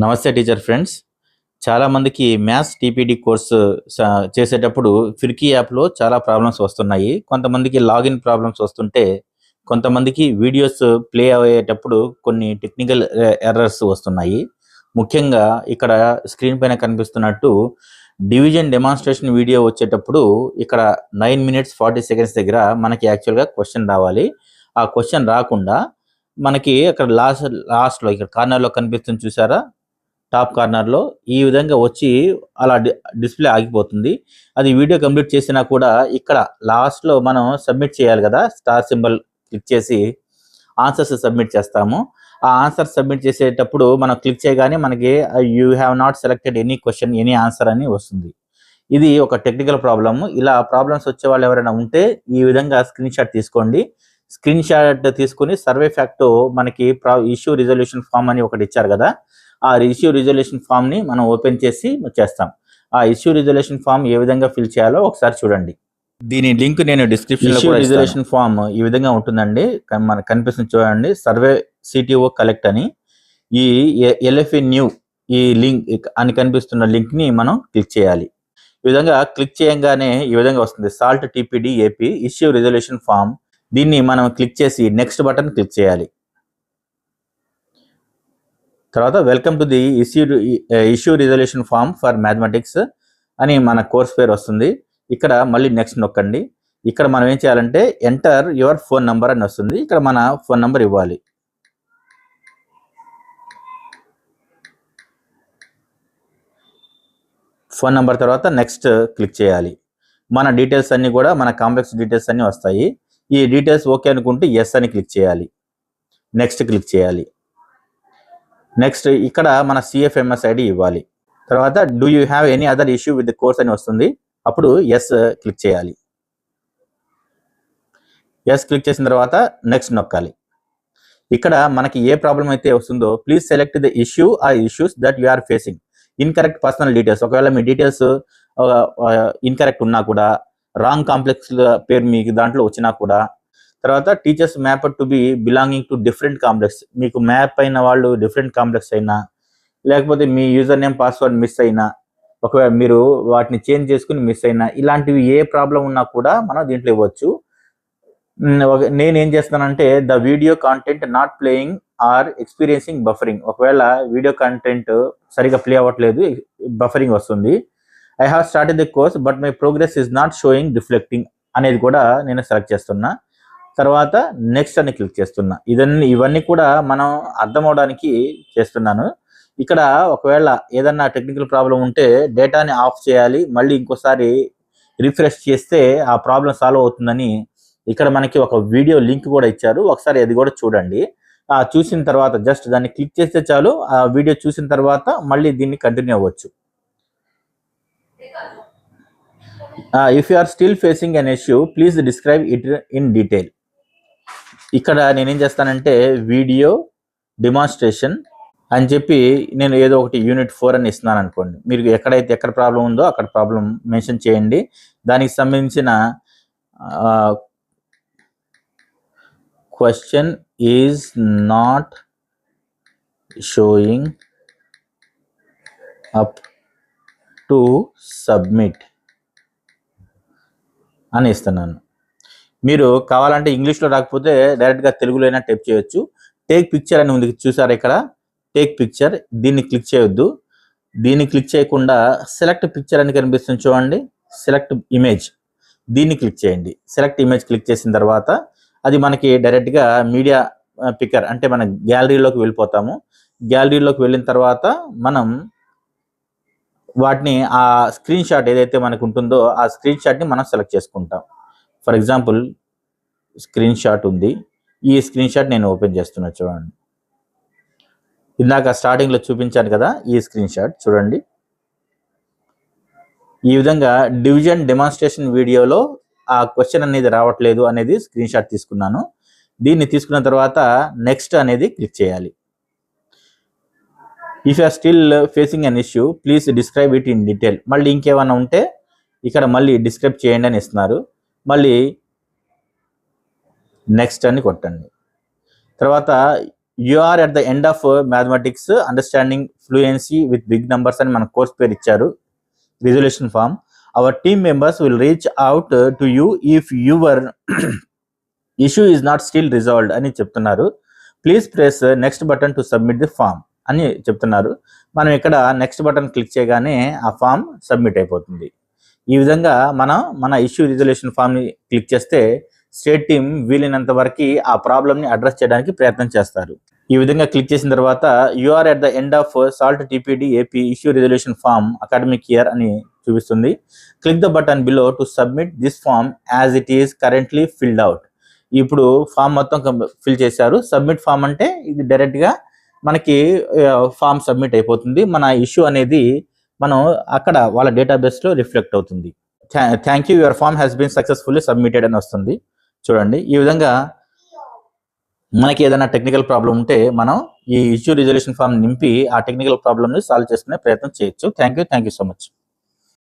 నమస్తే teacher friends. చాలామందికి maths TPD course చేసేటప్పుడు ఫిర్కీ యాప్లో చాలా ప్రాబ్లమ్స్ వస్తున్నాయి. కొంతమందికి లాగిన్ ప్రాబ్లమ్స్ వస్తుంటే కొంతమందికి వీడియోస్ ప్లే అయ్యేటప్పుడు కొన్ని టెక్నికల్ ఎర్రర్స్ వస్తున్నాయి. ముఖ్యంగా ఇక్కడ స్క్రీన్ పైన కనిపిస్తున్నట్టు డివిజన్ డెమాన్స్ట్రేషన్ వీడియో వచ్చేటప్పుడు ఇక్కడ నైన్ మినిట్స్ ఫార్టీ సెకండ్స్ దగ్గర మనకి యాక్చువల్గా క్వశ్చన్ రావాలి. ఆ క్వశ్చన్ రాకుండా మనకి అక్కడ లాస్ట్ లాస్ట్లో ఇక్కడ కార్నర్లో కనిపిస్తుంది చూసారా? టాప్ కార్నర్లో ఈ విధంగా వచ్చి అలా డి- డిస్ప్లే ఆగిపోతుంది. అది వీడియో కంప్లీట్ చేసినా కూడా ఇక్కడ లాస్ట్లో మనం సబ్మిట్ చేయాలి కదా స్టార్ సింబల్ క్లిక్ చేసి ఆన్సర్స్ సబ్మిట్ చేస్తాము. ఆ ఆన్సర్ సబ్మిట్ చేసేటప్పుడు మనం క్లిక్ చేయగానే మనకి you have not selected any question any answer అని వస్తుంది. ఇది ఒక టెక్నికల్ ప్రాబ్లమ్. ఇలా ప్రాబ్లమ్స్ వచ్చే వాళ్ళు ఎవరైనా ఉంటే ఈ విధంగా స్క్రీన్ షాట్ తీసుకోండి. స్క్రీన్ షాట్ తీసుకుని సర్వే ఫ్యాక్ట్ మనకి ఇష్యూ రిజల్యూషన్ ఫామ్ అని ఒకటి ఇచ్చారు కదా ఆ ఇష్యూ రిజల్యూషన్ ఫామ్ని మనం ఓపెన్ చేసి చేస్తాం. ఆ ఇష్యూ రిజల్యూషన్ ఫామ్ ఏ విధంగా ఫిల్ చేయాలో ఒకసారి చూడండి. దీని లింక్ నేను డిస్క్రిప్షన్ ఇష్యూ రిజల్యూషన్ ఫామ్ ఈ విధంగా ఉంటుందండి. మనకు కనిపిస్తుంది చూడండి. సర్వే సిటిఓ కలెక్ట్ అని. ఈ ఎల్ఎఫ్ఈ న్యూ ఈ లింక్ అని కనిపిస్తున్న లింక్ని మనం క్లిక్ చేయాలి. ఈ విధంగా క్లిక్ చేయంగానే ఈ విధంగా వస్తుంది. SALT TPD AP issue resolution form. దీన్ని మనం క్లిక్ చేసి నెక్స్ట్ బటన్ క్లిక్ చేయాలి. తర్వాత welcome to the issue issue resolution form for mathematics అని మన కోర్స్ పేరు వస్తుంది. ఇక్కడ మళ్ళీ నెక్స్ట్ నొక్కండి. ఇక్కడ మనం ఏం చేయాలంటే ఎంటర్ యువర్ ఫోన్ నంబర్ అని వస్తుంది. ఇక్కడ మన ఫోన్ నంబర్ ఇవ్వాలి. ఫోన్ నంబర్ తర్వాత నెక్స్ట్ క్లిక్ చేయాలి. మన డీటెయిల్స్ అన్నీ కూడా మన కాంప్లెక్స్ డీటెయిల్స్ అన్నీ వస్తాయి. ఈ డీటెయిల్స్ ఓకే అనుకుంటే ఎస్ అని క్లిక్ చేయాలి. నెక్స్ట్ క్లిక్ చేయాలి. నెక్స్ట్ ఇక్కడ మన సిఎఫ్ఎంఎస్ ఐడి ఇవ్వాలి. తర్వాత do you have any other issue with course అని వస్తుంది. అప్పుడు ఎస్ క్లిక్ చేయాలి. ఎస్ క్లిక్ చేసిన తర్వాత నెక్స్ట్ నొక్కాలి. ఇక్కడ మనకి ఏ ప్రాబ్లం అయితే వస్తుందో ప్లీజ్ సెలెక్ట్ ద ఇష్యూ ఆ issues that you are facing incorrect personal details ఒకవేళ మీ డీటెయిల్స్ ఇన్కరెక్ట్ uh, uh, ఉన్నా కూడా రాంగ్ కాంప్లెక్స్ పేరు మీకు దాంట్లో వచ్చినా కూడా తర్వాత teachers map to be belonging to different complex మీకు మ్యాప్ అయిన వాళ్ళు డిఫరెంట్ కాంప్లెక్స్ అయినా లేకపోతే మీ యూజర్ నేమ్ పాస్వర్డ్ మిస్ అయినా ఒకవేళ మీరు వాటిని చేంజ్ చేసుకుని మిస్ అయినా ఇలాంటివి ఏ ప్రాబ్లం ఉన్నా కూడా మనం దీంట్లో ఇవ్వచ్చు. నేను ఏం చేస్తానంటే the video content not playing or experiencing buffering ఒకవేళ వీడియో కంటెంట్ సరిగా ప్లే అవ్వట్లేదు బఫరింగ్ వస్తుంది. I have started the course but my progress is not showing reflecting అనేది కూడా నేను సెలెక్ట్ చేస్తున్నా. తర్వాత నెక్స్ట్ అని క్లిక్ చేస్తున్నా. ఇదన్నీ ఇవన్నీ కూడా మనం అర్థం అవడానికి చేస్తున్నాను. ఇక్కడ ఒకవేళ ఏదన్నా టెక్నికల్ ప్రాబ్లం ఉంటే డేటాని ఆఫ్ చేయాలి మళ్ళీ ఇంకోసారి రిఫ్రెష్ చేస్తే ఆ ప్రాబ్లం సాల్వ్ అవుతుందని ఇక్కడ మనకి ఒక వీడియో లింక్ కూడా ఇచ్చారు. ఒకసారి అది కూడా చూడండి. ఆ చూసిన తర్వాత జస్ట్ దాన్ని క్లిక్ చేస్తే చాలు ఆ వీడియో చూసిన తర్వాత మళ్ళీ దీన్ని కంటిన్యూ అవ్వచ్చు. If you are still facing an issue please describe it in detail ఇక్కడ నేనేం చేస్తానంటే వీడియో డిమాన్స్ట్రేషన్ అని చెప్పి నేను ఏదో ఒకటి యూనిట్ ఫోర్ అని ఇస్తున్నాను అనుకోండి. మీరు ఎక్కడైతే ఎక్కడ ప్రాబ్లం ఉందో అక్కడ ప్రాబ్లం మెన్షన్ చేయండి. దానికి సంబంధించిన question is not showing up to submit అని ఇస్తున్నాను. మీరు కావాలంటే ఇంగ్లీష్లో రాకపోతే డైరెక్ట్గా తెలుగులో అయినా టైప్ చేయొచ్చు. టేక్ పిక్చర్ అని ఉంది చూసారు ఇక్కడ? Take picture. దీన్ని క్లిక్ చేయొద్దు. దీన్ని క్లిక్ చేయకుండా సెలెక్ట్ పిక్చర్ అని కనిపిస్తుంది చూడండి. Select image. దీన్ని క్లిక్ చేయండి. సెలెక్ట్ ఇమేజ్ క్లిక్ చేసిన తర్వాత అది మనకి డైరెక్ట్గా మీడియా పిక్కర్ అంటే మన గ్యాలరీలోకి వెళ్ళిపోతాము. గ్యాలరీలోకి వెళ్ళిన తర్వాత మనం వాటిని ఆ స్క్రీన్ షాట్ ఏదైతే మనకు ఉంటుందో ఆ స్క్రీన్ షాట్ని మనం సెలెక్ట్ చేసుకుంటాం. ఫర్ ఎగ్జాంపుల్ స్క్రీన్ షాట్ ఉంది. ఈ స్క్రీన్ షాట్ నేను ఓపెన్ చేస్తున్నా చూడండి. ఇందాక స్టార్టింగ్లో చూపించాను కదా ఈ స్క్రీన్ షాట్ చూడండి. ఈ విధంగా డివిజన్ డెమాన్స్ట్రేషన్ వీడియోలో ఆ క్వశ్చన్ అనేది రావట్లేదు అనేది స్క్రీన్ షాట్ తీసుకున్నాను. దీన్ని తీసుకున్న తర్వాత నెక్స్ట్ అనేది క్లిక్ చేయాలి. If are still facing an issue please describe it in detail మళ్ళీ ఇంకేమైనా ఉంటే ఇక్కడ మళ్ళీ డిస్క్రైబ్ చేయండి అని ఇస్తున్నారు. మళ్ళీ నెక్స్ట్ అని కొట్టండి. తర్వాత you are at the end of mathematics understanding fluency with big numbers అని మన కోర్స్ పేరు ఇచ్చారు. Resolution form our team members will reach out to you if your issue is not still resolved అని చెప్తున్నారు. Please press next button to submit the form అని చెప్తున్నారు. మనం ఇక్కడ నెక్స్ట్ బటన్ క్లిక్ చేయగానే ఆ ఫామ్ సబ్మిట్ అయిపోతుంది. ఈ విధంగా మనం మన ఇష్యూ రిజల్యూషన్ ఫామ్ని క్లిక్ చేస్తే స్టేట్ టీం వీలైనంత వరకు ఆ ప్రాబ్లమ్ని అడ్రస్ చేయడానికి ప్రయత్నం చేస్తారు. ఈ విధంగా క్లిక్ చేసిన తర్వాత you're at the end of SALT TPD AP issue resolution form academic year అని చూపిస్తుంది. Click the button below to submit this form as it is currently filled out ఇప్పుడు ఫామ్ మొత్తం ఫిల్ చేశారు. సబ్మిట్ ఫామ్ అంటే ఇది డైరెక్ట్గా మనకి form submit అయిపోతుంది. మన ఇష్యూ అనేది మనం అక్కడ వాళ్ళ డేటాబేస్లో రిఫ్లెక్ట్ అవుతుంది. Thank you your form has been successfully submitted అని వస్తుంది. చూడండి. ఈ విధంగా మనకి ఏదైనా టెక్నికల్ ప్రాబ్లం ఉంటే మనం ఈ ఇష్యూ రిజల్యూషన్ ఫామ్ నింపి ఆ టెక్నికల్ ప్రాబ్లమ్ని సాల్వ్ చేసుకునే ప్రయత్నం చేయొచ్చు. Thank you thank you so much